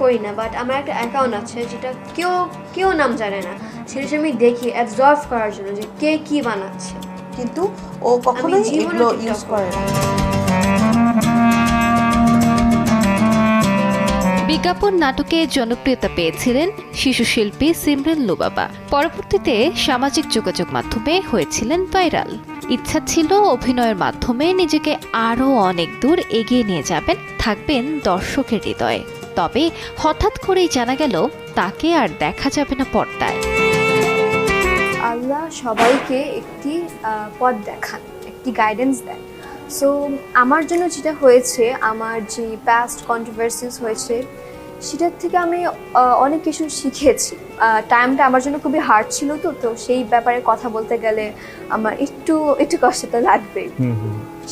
করি না বাট আমার একটা অ্যাকাউন্ট আছে যেটা কেউ কেউ নাম জানে না। সেটা আমি দেখি অ্যাবজর্ভ করার জন্য যে কে কি বানাচ্ছে। কিন্তু ও কখনোই এগুলো ইউজ করে না। বিজ্ঞাপন নাটকে জনপ্রিয়তা পেয়েছিলেন শিশু শিল্পী সিমরেন লুবাবা। পরবর্তীতে সামাজিক যোগাযোগ মাধ্যমে হয়েছিলেন ভাইরাল। ইচ্ছা ছিল অভিনয়ের মাধ্যমে নিজেকে আরও অনেক দূর এগিয়ে নিয়ে যাবেন থাকবেন দর্শকের হৃদয়ে। তবে হঠাৎ করেই জানা গেল, তাকে আর দেখা যাবে না পর্দায়। আল্লাহ সবাইকে একটি পদ দেখান, একটি গাইডেন্স দেন। সো আমার জন্য যেটা হয়েছে, আমার যে প্যাস্ট কন্ট্রোভার্সিস হয়েছে সেটার থেকে আমি অনেক কিছু শিখেছি। টাইমটা আমার জন্য খুবই হার্ড ছিল তো তো সেই ব্যাপারে কথা বলতে গেলে আমার একটু একটু কষ্ট তো লাগবেই।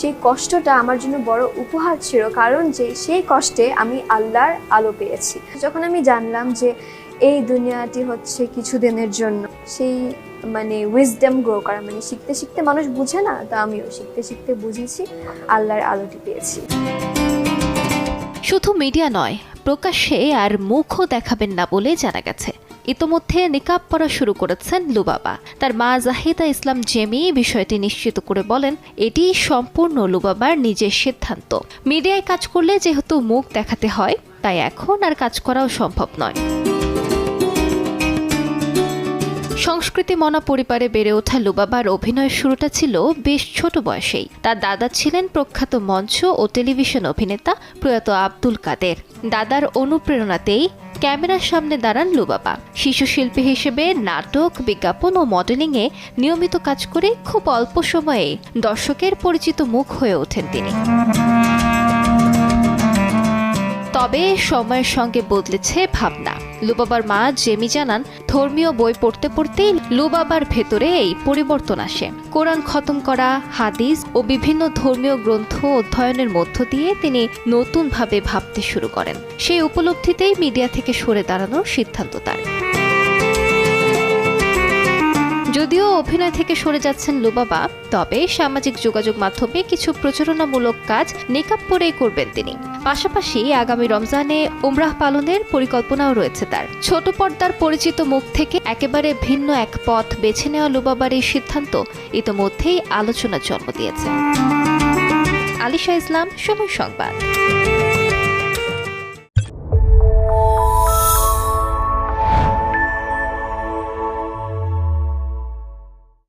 সেই কষ্টটা আমার জন্য বড় উপহার ছিল কারণ যে সেই কষ্টে আমি আল্লাহর আলো পেয়েছি। যখন আমি জানলাম যে এই দুনিয়াটি হচ্ছে কিছুদিনের জন্য সেই মানে উইজডম গ্রো করা মানে শিখতে শিখতে মানুষ বুঝে না তো আমিও শিখতে শিখতে বুঝেছি আল্লাহর আলোটি পেয়েছি। শুধু মিডিয়া নয় প্রকাশ্যে আর মুখও দেখাবেন না বলে জানা গেছে। ইতোমধ্যে নিকাব পরা শুরু করেছেন লুবাবা। তার মা জাহিদা ইসলাম জেমি বিষয়টি নিশ্চিত করে বলেন, এটি সম্পূর্ণ লুবাবার নিজের সিদ্ধান্ত। মিডিয়ায় কাজ করলে যেহেতু মুখ দেখাতে হয়, তাই এখন আর কাজ করাও সম্ভব নয়। সংস্কৃতি মনা পরিবারে বেড়ে ওঠা লুবাবার অভিনয়ের শুরুটা ছিল বেশ ছোট বয়সেই। তার দাদা ছিলেন প্রখ্যাত মঞ্চ ও টেলিভিশন অভিনেতা প্রয়াত আব্দুল কাদের। দাদার অনুপ্রেরণাতেই ক্যামেরার সামনে দাঁড়ান লুবাবা। শিশু শিল্পী হিসেবে নাটক, বিজ্ঞাপন ও মডেলিংয়ে নিয়মিত কাজ করে খুব অল্প সময়ে দর্শকের পরিচিত মুখ হয়ে ওঠেন তিনি। তবে সময়ের সঙ্গে বদলেছে ভাবনা। লুবাবার মা জেমি জানান, ধর্মীয় বই পড়তে পড়তেই লুবাবার ভেতরে এই পরিবর্তন আসে। কোরআন খতম করা, হাদিস ও বিভিন্ন ধর্মীয় গ্রন্থ অধ্যয়নের মধ্য দিয়ে তিনি নতুনভাবে ভাবতে শুরু করেন। সেই উপলব্ধিতেই মিডিয়া থেকে সরে দাঁড়ানোর সিদ্ধান্ত তার। অভিনয় থেকে সরে যাচ্ছেন লুবাবা, তবে সামাজিক যোগাযোগ মাধ্যমে কিছু প্রচারণামূলক কাজ নিকাব পরেই করবেন তিনি। পাশাপাশি আগামী রমজানে উমরাহ পালনের পরিকল্পনাও রয়েছে তার। ছোট পর্দার পরিচিত মুখ থেকে একেবারে ভিন্ন এক পথ বেছে নেওয়া লুবাবার এই সিদ্ধান্ত ইতোমধ্যেই আলোচনার জন্ম দিয়েছে। আলিশা ইসলাম, সময় সংবাদ।